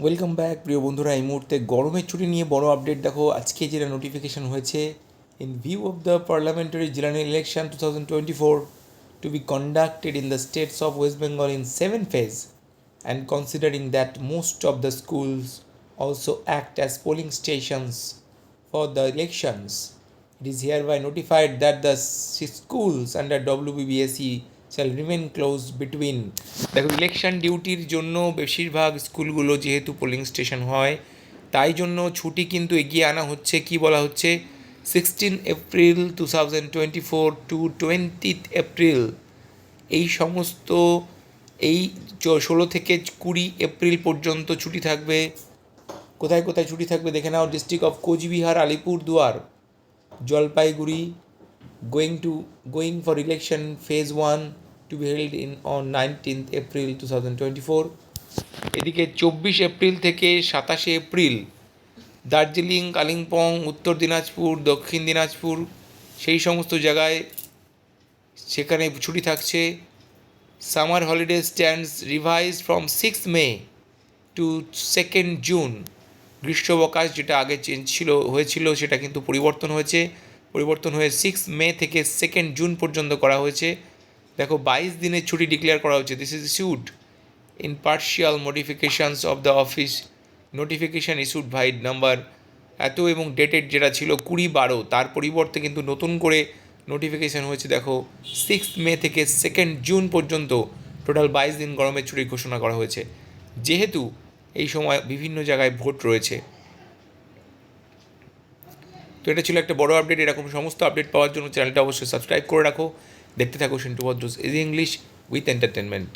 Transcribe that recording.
Welcome back প্রিয় বন্ধুরা, এই মুহূর্তে গরমের ছুটি নিয়ে বড় আপডেট দেখো আজকে যেটা নোটিফিকেশান হয়েছে in view of the parliamentary general election two thousand twenty four to be conducted in the states of West Bengal in seven phase and considering that most of the schools also act as polling stations for the elections. It is hereby notified that the s- schools under WBBSE E shall remain close between. দেখো election ডিউটির জন্য বেশিরভাগ স্কুলগুলো যেহেতু polling station হয়, তাই জন্য ছুটি কিন্তু এগিয়ে আনা হচ্ছে, কি বলা হচ্ছে? Sixteen April two thousand twenty four to twentieth April এই সমস্ত, এই ষোলো থেকে কুড়ি এপ্রিল পর্যন্ত ছুটি থাকবে। কোথায় কোথায় ছুটি থাকবে দেখে নাও district of Cooch Behar, Alipurduar, Jalpaiguri for election phase one to be held in on nineteenth April two thousand twenty four এদিকে চব্বিশ এপ্রিল থেকে সাতাশে এপ্রিল দার্জিলিং, কালিম্পং, উত্তর দিনাজপুর, দক্ষিণ দিনাজপুর, সেই সমস্ত জায়গায় সেখানে ছুটি থাকছে। Summer holiday stands revise from six May to second June. গ্রীষ্মাবকাশ যেটা আগে চেঞ্জ ছিল, হয়েছিল, সেটা কিন্তু পরিবর্তন হয়েছে। পরিবর্তন হয়ে সিক্স মে থেকে সেকেন্ড জুন পর্যন্ত করা হয়েছে। দেখো, বাইশ দিনের ছুটি ডিক্লেয়ার করা হয়েছে। This is issued in partial modifications of the office notification issued ভাই নাম্বার এত এবং ডেটেড যেটা ছিল কুড়ি বারো, তার পরিবর্তে কিন্তু নতুন করে নোটিফিকেশান হয়েছে। দেখো সিক্স মে থেকে সেকেন্ড জুন পর্যন্ত টোটাল বাইশ দিন গরমের ছুটি ঘোষণা করা হয়েছে। যেহেতু এই সময় বিভিন্ন জায়গায় ভোট রয়েছে। তো এটা ছিল একটা বড় আপডেট এরকম সমস্ত আপডেট পাওয়ার জন্য চ্যানেলটা অবশ্যই সাবস্ক্রাইব করে রাখো। দেখতে থাকো সিন্টু ভদ্রস ইজ ইংলিশ উইথ এন্টারটেনমেন্ট